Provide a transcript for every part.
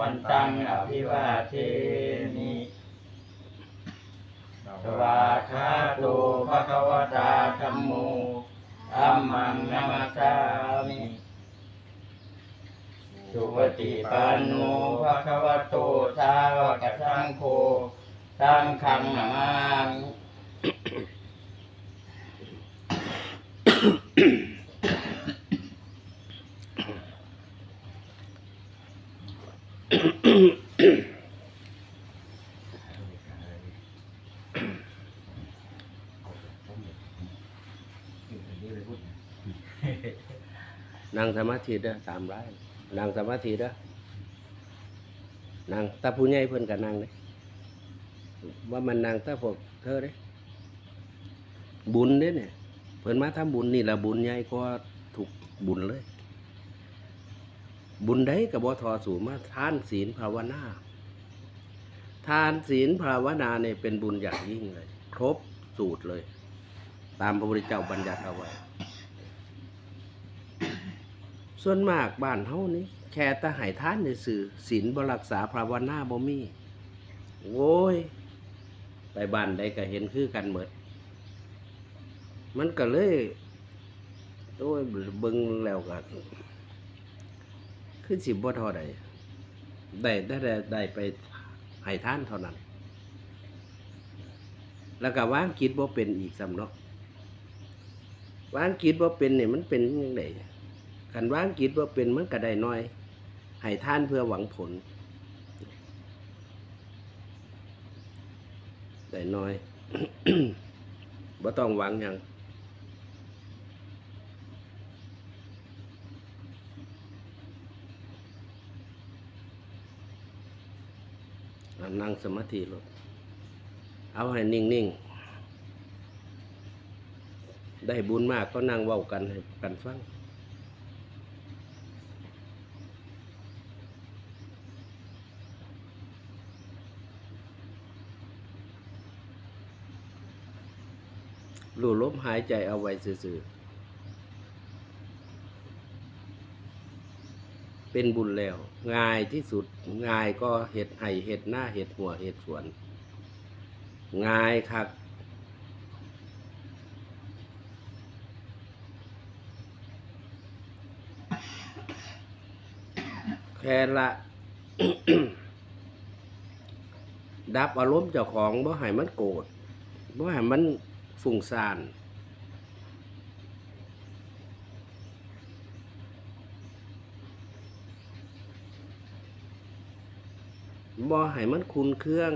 วันตังอภิวาเทมิสวาคาโตภะคะวตาธัมโมธัมมังนัมสสามิสุปฏิปันโนภะคะวะโตสาวกสังโฆสังฆังนามามิ นั่งสมาธิเด้อตามร้ายนั่งสมาธิเด้อนั่งตาผู้ใหญ่เพิ่นก็นั่งเด้ว่ามันนั่งตาพวกเธอเด้บุญเด้เนี่ยเพิ่นมาทำบุญนี่ละบุญใหญ่กว่าถูกบุญเลย บุญใดก็บ่ทอสูมาทานศีลภาวนา ทานศีลภาวนาเนี่ยเป็นบุญอย่างยิ่งเลย ครบสูตรเลย ตามพระพุทธเจ้าบัญญัติเอาไว้ ส่วนมากบ้านเฮานี่แค่ตะหายท่านในสื่อศีลบรักษาภาวนาบ่มีโว้ย ไปบ้านใดก็เห็นคือกันหมดมันก็เลยโอ้ยเบิ่งแล้วก็ คือสิบ่เท่าใดได้ได้ได้ได้ไปให้ท่านเท่านั้น แล้วก็ว่างคิดบ่เป็นอีกสำเนาะว่างคิดบ่เป็นเนี่ยมันเป็นยังไงกันว่างกิจว่าเป็นมันก็ได้น้อย ให้ท่านเพื่อหวังผล ได้น้อยบ่ต้องหวังยัง นั่งสมาธิลงเอาให้นิ่งๆได้บุญมากก็นั่งเว้ากันให้กันฟัง รู้ลมหายใจเอาไว้ซื่อๆ เป็นบุญแล้ว ง่ายที่สุดง่ายก็เห็ดไห่เห็ดหน้าเห็ดหัวเห็ดสวน ง่ายครับแค่ละ ดับอารมณ์เจ้าของบ่ให้มันโกรธบ่ให้มันฟุ้งซ่าน บ่ให้มันคุนเครื่อง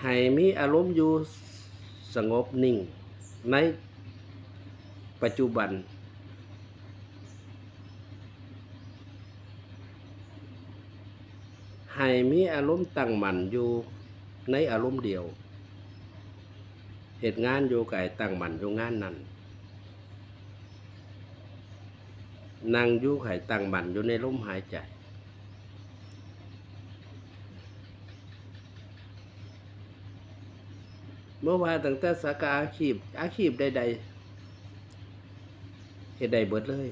ให้มีอารมณ์อยู่สงบนิ่ง ในปัจจุบัน ให้มีอารมณ์ตั้งมั่นอยู่ในอารมณ์เดียว เหตุงานอยู่ไก่ตั้งมั่นอยู่งานนั้น นั่งยู่ไข่ตั้งมั่นอยู่ในลมหายใจ เมื่อว่าตั้งแต่สาขาอาชีพ อาชีพใดๆเหตุใดเบิดเลย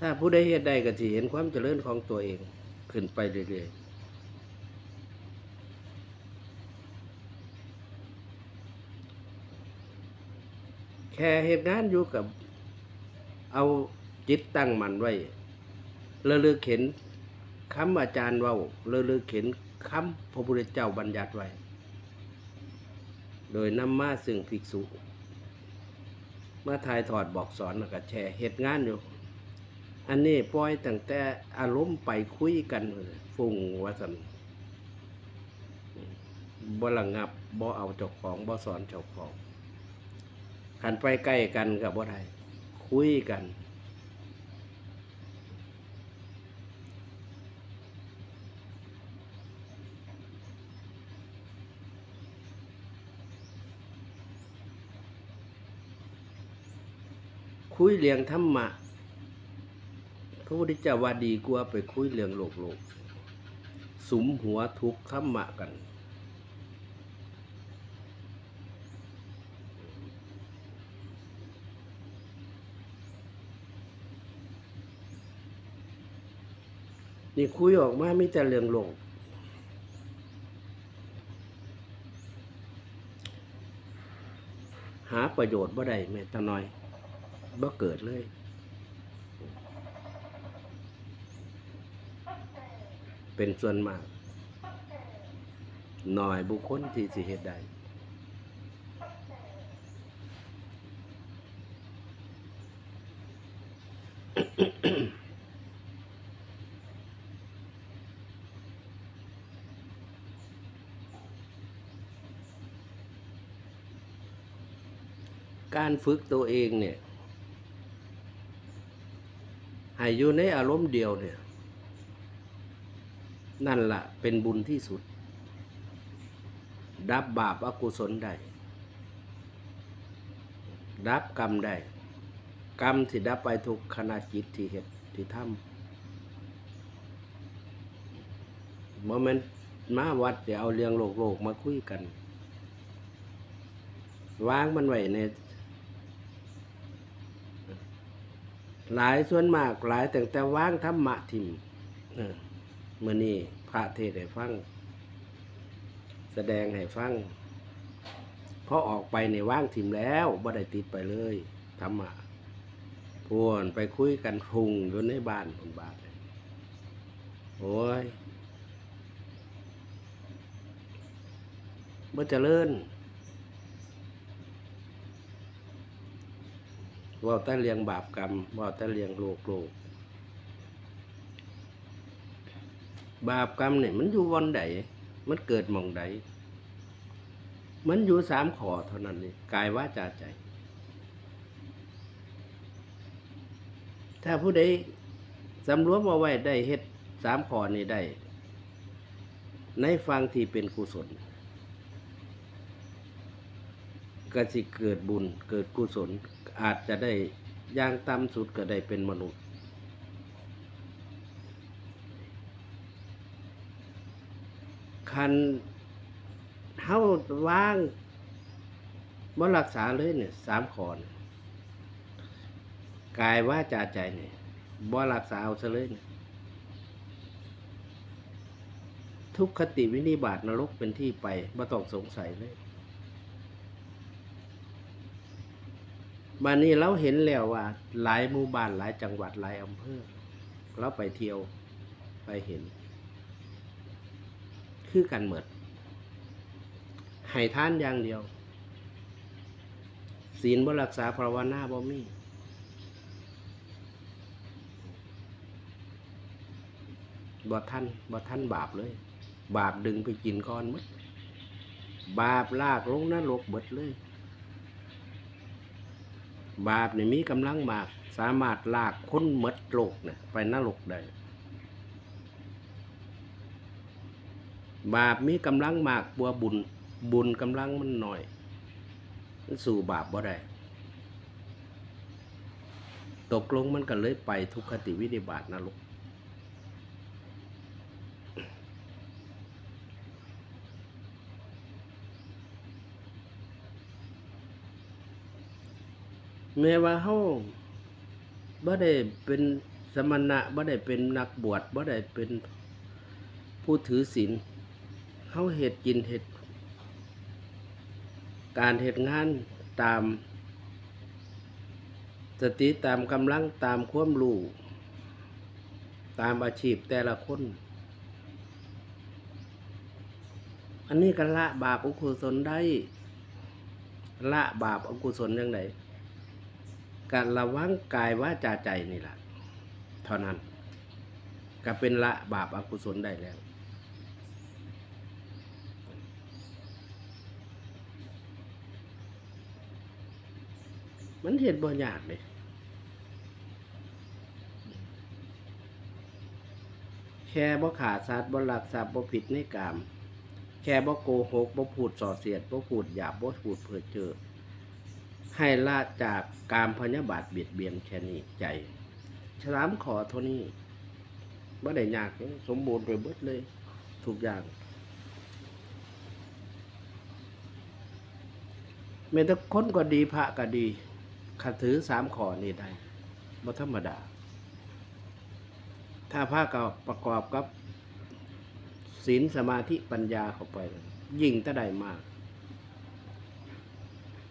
ถ้าผู้ใดเหตุใดก็จะเห็นความเจริญของตัวเอง ขึ้นไปเรื่อยๆ แค่เหตุงานอยู่กับ เอาจิตตั้งมันไว้ระลึกเห็นคำอาจารย์เว่าระลึกเห็นคำพระพุทธเจ้าบัญญัติไว้ โดยนำมาซึ่งภิกษุมาถ่ายถอดบอกสอนแล้วก็แชร์เหตุงานอยู่ อันนี้ปล่อยตั้งแต่อารมณ์ไปคุยกันฟุ้งว่าสันบ่ระงับบ่เอาเจ้าของบ่สอนเจ้าของ ขันไปใกล้กันกับบ่ได้คุยกัน คุยเรียงธรรมะพระพุทธเจ้าว่าดีกว่าไปคุยเรื่องโลกโลกสุมหัวทุกข์ธรรมะกัน นี่คุยออกมามีแต่เรื่องลกหาประโยชน์บ่ได้แม้แต่น้อยบ่เกิดเลยเป็นส่วนมาก หน่อยบุคคลที่สิเฮ็ดได้ การฝึกตัวเองเนี่ยให้อยู่ในอารมณ์เดียวเนี่ย นั่นละเป็นบุญที่สุด ดับบาปอกุศลได้ ดับกรรมได้ กรรมที่ดับไปทุกขณะจิตที่เหตุที่ทำโมเมนต์มาวัดเดี๋ยวเอาเรื่องโลกโลกมาคุยกัน วางมันไว้ใน หลายส่วนมากหลายแต่แต่ว่างธรรมะทิมเมื่อนี้พระเทศให้ฟัง แสดงให้ฟังพอออกไปในว่างทิมแล้วบ่ได้ติดไปเลยธรรมะพวนไปคุยกันพุงอยู่ในบ้านคนบ้านโอ้ยบ่เจริญ ว่าแต่เลียงบาปกรรมว่าแต่เลียงโลกโลก บาปกรรมเนี่ยมันอยู่วันใดมันเกิดมองใดมันอยู่สามขอเท่านั้นนี่กายว่าจาใจ ถ้าผู้ใดสำรวมเอาไว้ได้เฮ็ดสามขอนี้ได้ ในฟังที่เป็นกุศลก็สิเกิดบุญเกิดกุศล อาจจะได้อย่างต่ำสุดก็ได้เป็นมนุษย์ คันเฮาว่างบ่รักษาเลยเนี่ยสามขอนกายว่าจาใจเนี่ยบ่รักษาเอาซะเลยเนี่ยทุกขติวินิบาตนรกเป็นที่ไปบ่ต้องสงสัยเลย มานี้เราเห็นแล้วว่า หลายหมู่บ้านหลายจังหวัดหลายอำเภอเราไปเที่ยวไปเห็น คือกันเหมือดให้ท่านอย่างเดียว ศีลบ่รักษาภาวนาบ่มีบ่ท่านบ่ท่านบาปเลย บาปดึงไปกินก้อนมดบาปลากลงนรกเบิดเลย บาปนี่มีกำลังมาก สามารถลากคนหมดโลกเนี่ยไปนรกได้บาปมีกำลังมากบัวบุญ บุญกำลังมันหน่อยมันสู่บาปบ่ได้ตกลงมันก็เลยไปทุกขติวินิบาตนรก แม้ว่าเฮาบ่ได้เป็นสมณะบ่ได้เป็นนักบวชบ่ได้เป็นผู้ถือศีลเฮาเฮ็ดกินเฮ็ดการเฮ็ดงานตามสติตามกำลังตามความรู้ตามอาชีพแต่ละคน อันนี้ก็ละบาปอกุศลได้ ละบาปอกุศลยังไง การระวังกายว่าจาใจนี่แหละเท่านั้น ก็เป็นละบาปอกุศลได้แล้ว มันเห็นบ่ยากเลยแค่บ่ขาดสัตว์บ่หลักทรัพย์บ่ผิดในกาม แค่บ่โกหกบ่พูดส่อเสียดบ่พูดหยาบบ่พูดเพ้อเจอ ให้ละจากการพยาบาทเบียดเบียนแค่นี้ใจ ฉลามขอเท่านี้บ่ได้ยากสมบูรณ์ไปเบิดเลยทุกอย่างแม้แต่คนก็ดีพระก็ดีขัดถือสามขอนี่ได้บ่ธรรมดา ถ้าภาคกับประกอบกับศีลสมาธิปัญญาเข้าไป ยิ่งจะได้มาก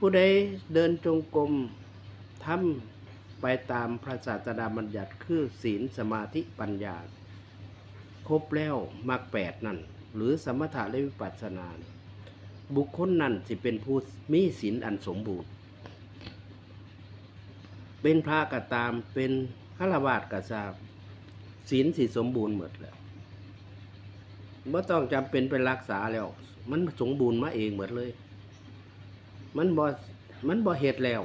ผู้ใดเดินจงกรมทำไปตามพระศาสดาบัญญัติคือศีลสมาธิปัญญา ครบแล้วมรรคแปดนั่น หรือสมถะและวิปัสสนานบุคคลนั่นสิเป็นผู้มีศีลอันสมบูรณ์ เป็นพระก็ตามเป็นฆราวาสก็ทราบศีลสิสมบูรณ์หมดแล้วไม่ต้องจำเป็นไปรักษาแล้ว มันสมบูรณ์มาเองหมดเลย มันบ่มันบ่เหตุแล้ว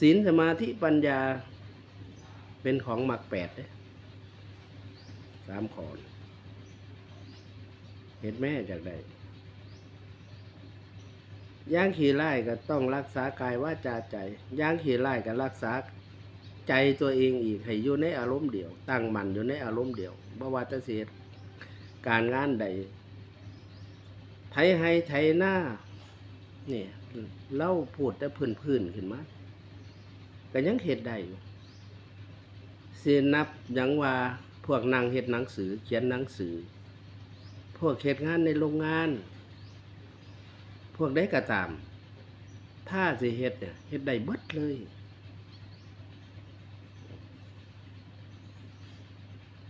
ศีลสมาธิปัญญาเป็นของหมักแปดเด้สามขอนเหตุแม่จากใดย่างขี่ไล่ก็ต้องรักษากายว่าจาใจย่างขี่ไล่ก็รักษาใจตัวเองอีกให้อยู่ในอารมณ์เดียว ตั้งมั่นอยู่ในอารมณ์เดียวบ่ว่าจะเสีย การงานใดไทยให้ไทยหน้าเนี่ยเล่าพูดแต่พื้นๆขึ้นมาก็ยังเฮ็ดได้อยู่สินับยังว่าพวกนางเฮ็ดหนังสือ เขียนหนังสือ พวกเฮ็ดงานในโรงงาน พวกได้ก็ตาม ถ้าสิเฮ็ดเนี่ยเฮ็ดได้เบิดเลย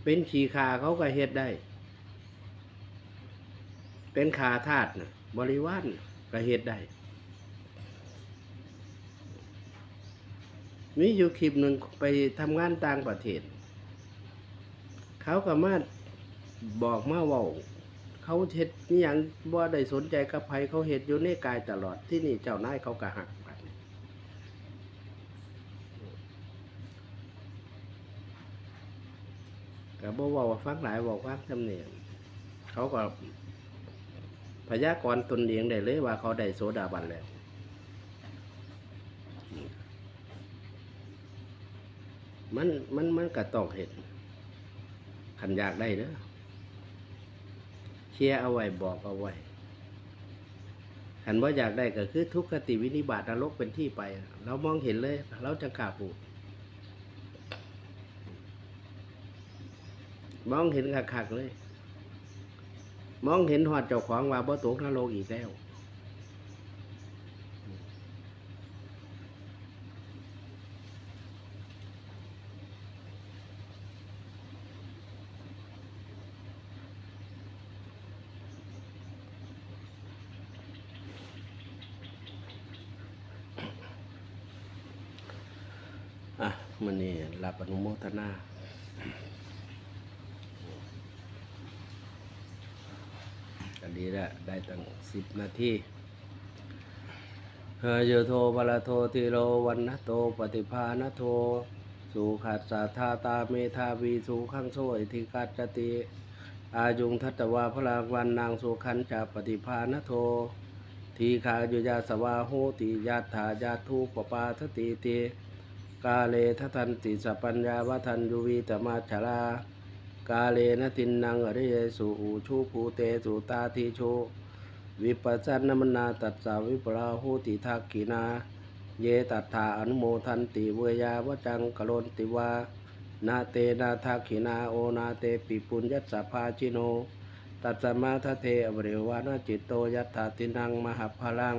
เป็นขี่ขาเขาก็เฮ็ดได้ เป็นขาทาสน่ะบริวารก็เฮ็ดได้ มีอยู่คลิปหนึ่งไปทำงานต่างประเทศ เขาก็มาบอกมาว่าเขาเฮ็ดอย่างบ่ได้สนใจกับไผเขาเฮ็ดอยู่ในกายตลอดที่นี่เจ้านายเขาก็หักไปก็บ่เว่าว่าฟังหลายบอกฟังจำเนียงเขาก็ พยากรตนเองได้เลยว่าเขาได้โสดาบันแล้วมันมันมันก็ต้องเห็นขันอยากได้เด้อเชียร์เอาไว้บอกเอาไว้ขันว่าอยากได้ก็คือทุกขติวินิบาตนรกเป็นที่ไป เรามองเห็นเลย เราจะกล้าพูดมองเห็นคักๆเลย มองเห็นหอดเจ้าของว่าบ่ตกนรกอีกแล้ว อะมันนี่รับอนุโมทนา ดีแล้วได้ตั้งสิบนาทีเฮยโยโทบาลโทติโรวันนโตปฏิภาณโท สุขัสสาธาตาเมธาวีสุขังโซอิทิกัจจติ อายุงทัตวาพลางวันนางสุขันจะปฏิภาณโท ทีขายุยาสวาโหติยาถายาทุปปาทติติกาเลทะทันติสปปัญญาวทันยุวีตมาชลา กาเลนะตินนังอริยสุอูชูภูเตสุตาทีโชวิปัสสนมนาตัสสาวิปราหูติทักขินา เยตัตถาอนุโมทันติเวยาวจังกโลนติวานาเตนาทักขินาโอนาเตปิปุญญัสสะภาชิโน ตัสสมาทะเทอเบรวานาจิตโตยัตถาตินังมหาพลัง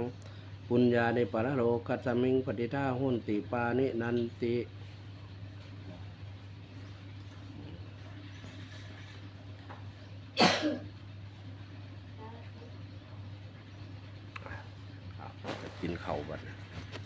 ปุญญาในปรโลกัสมิงปฏิท่าหุนติปานินันติ